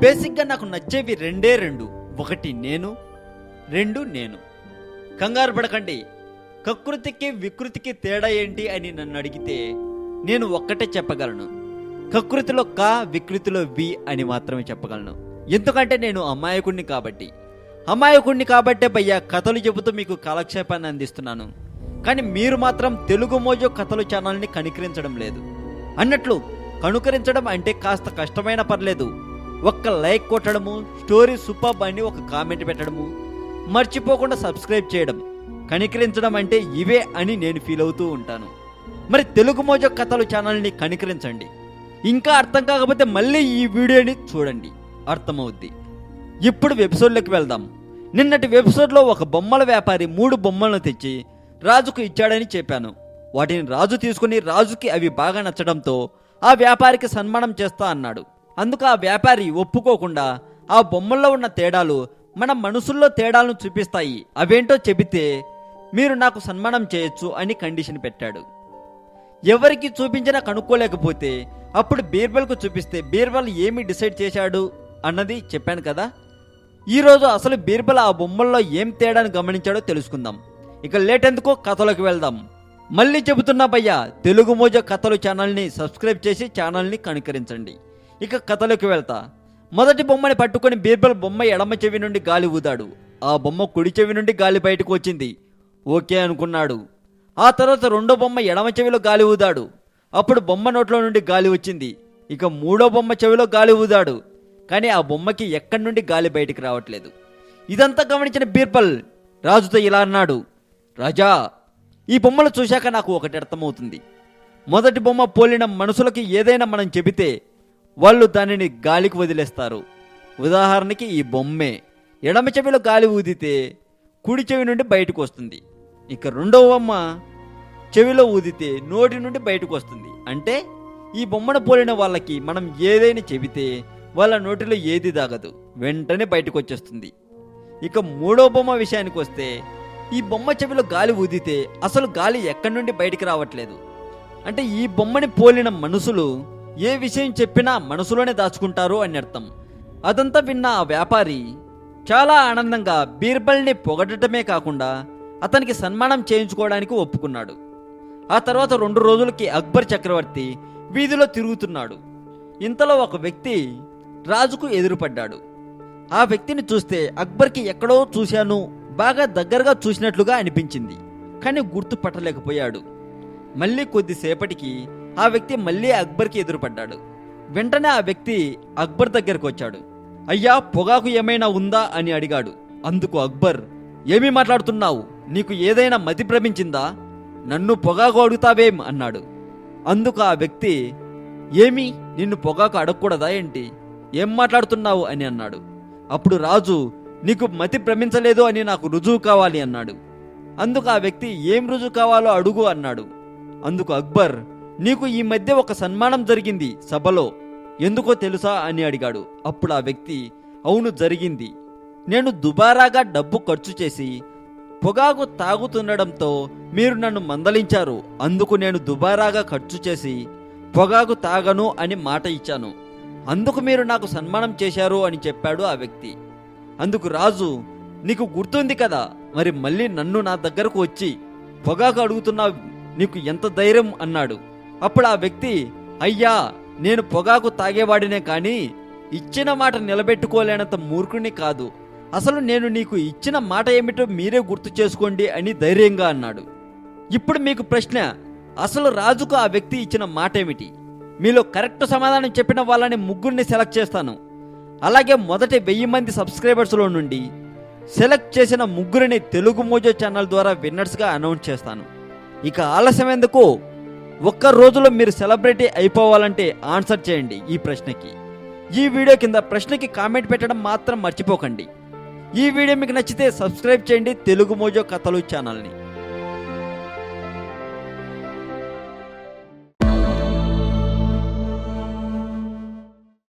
బేసిక్గా నాకు నచ్చేవి రెండే రెండు. ఒకటి నేను రెండు నేను. కంగారు పడకండి. కకృతికి వికృతికి తేడా ఏంటి అని నన్ను అడిగితే నేను ఒక్కటే చెప్పగలను. కకృతిలో క వికృతిలో వి అని మాత్రమే చెప్పగలను. ఎందుకంటే నేను అమాయకుణ్ణి కాబట్టి. అమాయకుణ్ణి కాబట్టే భయ్య కథలు చెబుతూ మీకు కాలక్షేపాన్ని అందిస్తున్నాను. కానీ మీరు మాత్రం తెలుగు మోజో కథలు ఛానల్ని కనికరించడం లేదు. అన్నట్లు కనుకరించడం అంటే కాస్త కష్టమైన పర్లేదు. ఒక్క లైక్ కొట్టడము స్టోరీ సూపర్ అని ఒక కామెంట్ పెట్టడము మర్చిపోకుండా సబ్స్క్రైబ్ చేయడం కనికరించడం అంటే ఇవే అని నేను ఫీల్ అవుతూ ఉంటాను. మరి తెలుగు మోజో కథలు ఛానల్ని కనికరించండి. ఇంకా అర్థం కాకపోతే మళ్ళీ ఈ వీడియోని చూడండి. అర్థమవుద్ది. ఇప్పుడు వెబ్సైట్లోకి వెళ్దాం. నిన్నటి వెబ్సైట్లో ఒక బొమ్మల వ్యాపారి మూడు బొమ్మలను తెచ్చి రాజుకు ఇచ్చాడని చెప్పాను. వాటిని రాజు తీసుకుని రాజుకి అవి బాగా నచ్చడంతో ఆ వ్యాపారికి సన్మానం చేస్తా అన్నాడు. అందుకు ఆ వ్యాపారి ఒప్పుకోకుండా ఆ బొమ్మల్లో ఉన్న తేడాలు మన మనసుల్లో తేడాలను చూపిస్తాయి. అవేంటో చెబితే మీరు నాకు సన్మానం చేయొచ్చు అని కండిషన్ పెట్టాడు. ఎవరికి చూపించినా కనుక్కోలేకపోతే అప్పుడు బీర్బల్కు చూపిస్తే బీర్బల్ ఏమి డిసైడ్ చేశాడు అన్నది చెప్పాను కదా? ఈరోజు అసలు బీర్బల్ ఆ బొమ్మల్లో ఏం తేడాను గమనించాడో తెలుసుకుందాం. ఇక లేట్ ఎందుకో కథలోకి వెళ్దాం. మళ్ళీ చెబుతున్నా భయ్యా తెలుగు మోజ కథలు ఛానల్ని సబ్స్క్రైబ్ చేసి ఛానల్ని కనుకరించండి. ఇక కథలోకి వెళ్తా. మొదటి బొమ్మని పట్టుకొని బీర్బల్ బొమ్మ ఎడమ చెవి నుండి గాలి ఊదాడు. ఆ బొమ్మ కుడి చెవి నుండి గాలి బయటకు వచ్చింది. ఓకే అనుకున్నాడు. ఆ తర్వాత రెండో బొమ్మ ఎడమ చెవిలో గాలి ఊదాడు. అప్పుడు బొమ్మ నోట్లో నుండి గాలి వచ్చింది. ఇక మూడో బొమ్మ చెవిలో గాలి ఊదాడు. కానీ ఆ బొమ్మకి ఎక్కడి నుండి గాలి బయటికి రావట్లేదు. ఇదంతా గమనించిన బీర్బల్ రాజుతో ఇలా అన్నాడు. రాజా ఈ బొమ్మలు చూశాక నాకు ఒకటి అర్థమవుతుంది. మొదటి బొమ్మ పోలిన మనుషులకి ఏదైనా మనం చెబితే వాళ్ళు దానిని గాలికి వదిలేస్తారు. ఉదాహరణకి ఈ బొమ్మే. ఎడమ చెవిలో గాలి ఊదితే కుడి చెవి నుండి బయటకు వస్తుంది. ఇక రెండవ బొమ్మ చెవిలో ఊదితే నోటి నుండి బయటకు వస్తుంది. అంటే ఈ బొమ్మను పోలిన వాళ్ళకి మనం ఏదైనా చెబితే వాళ్ళ నోటిలో ఏది దాగదు. వెంటనే బయటకు వచ్చేస్తుంది. ఇక మూడో బొమ్మ విషయానికి వస్తే ఈ బొమ్మ చెవిలో గాలి ఊదితే అసలు గాలి ఎక్కడి నుండి బయటికి రావట్లేదు. అంటే ఈ బొమ్మని పోలిన మనుషులు ఏ విషయం చెప్పినా మనసులోనే దాచుకుంటారు అని అర్థం. అదంతా విన్న ఆ వ్యాపారి చాలా ఆనందంగా బీర్బల్ని పొగడటమే కాకుండా అతనికి సన్మానం చేయించుకోవడానికి ఒప్పుకున్నాడు. ఆ తర్వాత రెండు రోజులకి అక్బర్ చక్రవర్తి వీధిలో తిరుగుతున్నాడు. ఇంతలో ఒక వ్యక్తి రాజుకు ఎదురుపడ్డాడు. ఆ వ్యక్తిని చూస్తే అక్బర్కి ఎక్కడో చూశాను బాగా దగ్గరగా చూసినట్లుగా అనిపించింది కానీ గుర్తుపట్టలేకపోయాడు. మళ్ళీ కొద్దిసేపటికి ఆ వ్యక్తి మళ్ళీ అక్బర్కి ఎదురుపడ్డాడు. వెంటనే ఆ వ్యక్తి అక్బర్ దగ్గరకు వచ్చాడు. అయ్యా పొగాకు ఏమైనా ఉందా? అని అడిగాడు. అందుకు అక్బర్ ఏమీ మాట్లాడుతున్నావు? నీకు ఏదైనా మతి భ్రమించిందా? నన్ను పొగాకు అడుగుతావేం? అన్నాడు. అందుకు ఆ వ్యక్తి ఏమి? నిన్ను పొగాకు అడగకూడదా ఏంటి? ఏం మాట్లాడుతున్నావు? అని అన్నాడు. అప్పుడు రాజు నీకు మతి భ్రమించలేదు అని నాకు రుజువు కావాలి అన్నాడు. అందుకు ఆ వ్యక్తి ఏం రుజువు కావాలో అడుగు అన్నాడు. అందుకు అక్బర్ నీకు ఈ మధ్య ఒక సన్మానం జరిగింది సభలో. ఎందుకో తెలుసా అని అడిగాడు. అప్పుడు ఆ వ్యక్తి అవును జరిగింది. నేను దుబారాగా డబ్బు ఖర్చు చేసి పొగాకు తాగుతుండడంతో మీరు నన్ను మందలించారు. అందుకు నేను దుబారాగా ఖర్చు చేసి పొగాకు తాగను అని మాట ఇచ్చాను. అందుకు మీరు నాకు సన్మానం చేశారు అని చెప్పాడు ఆ వ్యక్తి. అందుకు రాజు నీకు గుర్తుంది కదా మరి మళ్ళీ నన్ను నా దగ్గరకు వచ్చి పొగాకు అడుగుతున్నావు నీకు ఎంత ధైర్యం అన్నాడు. అప్పుడు ఆ వ్యక్తి అయ్యా నేను పొగాకు తాగేవాడినే కానీ ఇచ్చిన మాట నిలబెట్టుకోలేనంత మూర్ఖుని కాదు. అసలు నేను నీకు ఇచ్చిన మాట ఏమిటో మీరే గుర్తు చేసుకోండి అని ధైర్యంగా అన్నాడు. ఇప్పుడు మీకు ప్రశ్న అసలు రాజుకు ఆ వ్యక్తి ఇచ్చిన మాట ఏమిటి? మీలో కరెక్ట్ సమాధానం చెప్పిన వాళ్ళని ముగ్గురిని సెలెక్ట్ చేస్తాను. అలాగే మొదటి వెయ్యి మంది సబ్స్క్రైబర్స్లో నుండి సెలెక్ట్ చేసిన ముగ్గురిని తెలుగు మోజో ఛానల్ ద్వారా విన్నర్స్గా అనౌన్స్ చేస్తాను. ఇక ఆలస్యం ఎందుకు? ఒక్క రోజులో మీరు సెలబ్రిటీ అయిపోవాలంటే ఆన్సర్ చేయండి ఈ ప్రశ్నకి. ఈ వీడియో కింద ప్రశ్నకి కామెంట్ పెట్టడం మాత్రం మర్చిపోకండి. ఈ వీడియో మీకు నచ్చితే సబ్స్క్రైబ్ చేయండి తెలుగు మోజో కథలు ఛానల్ని.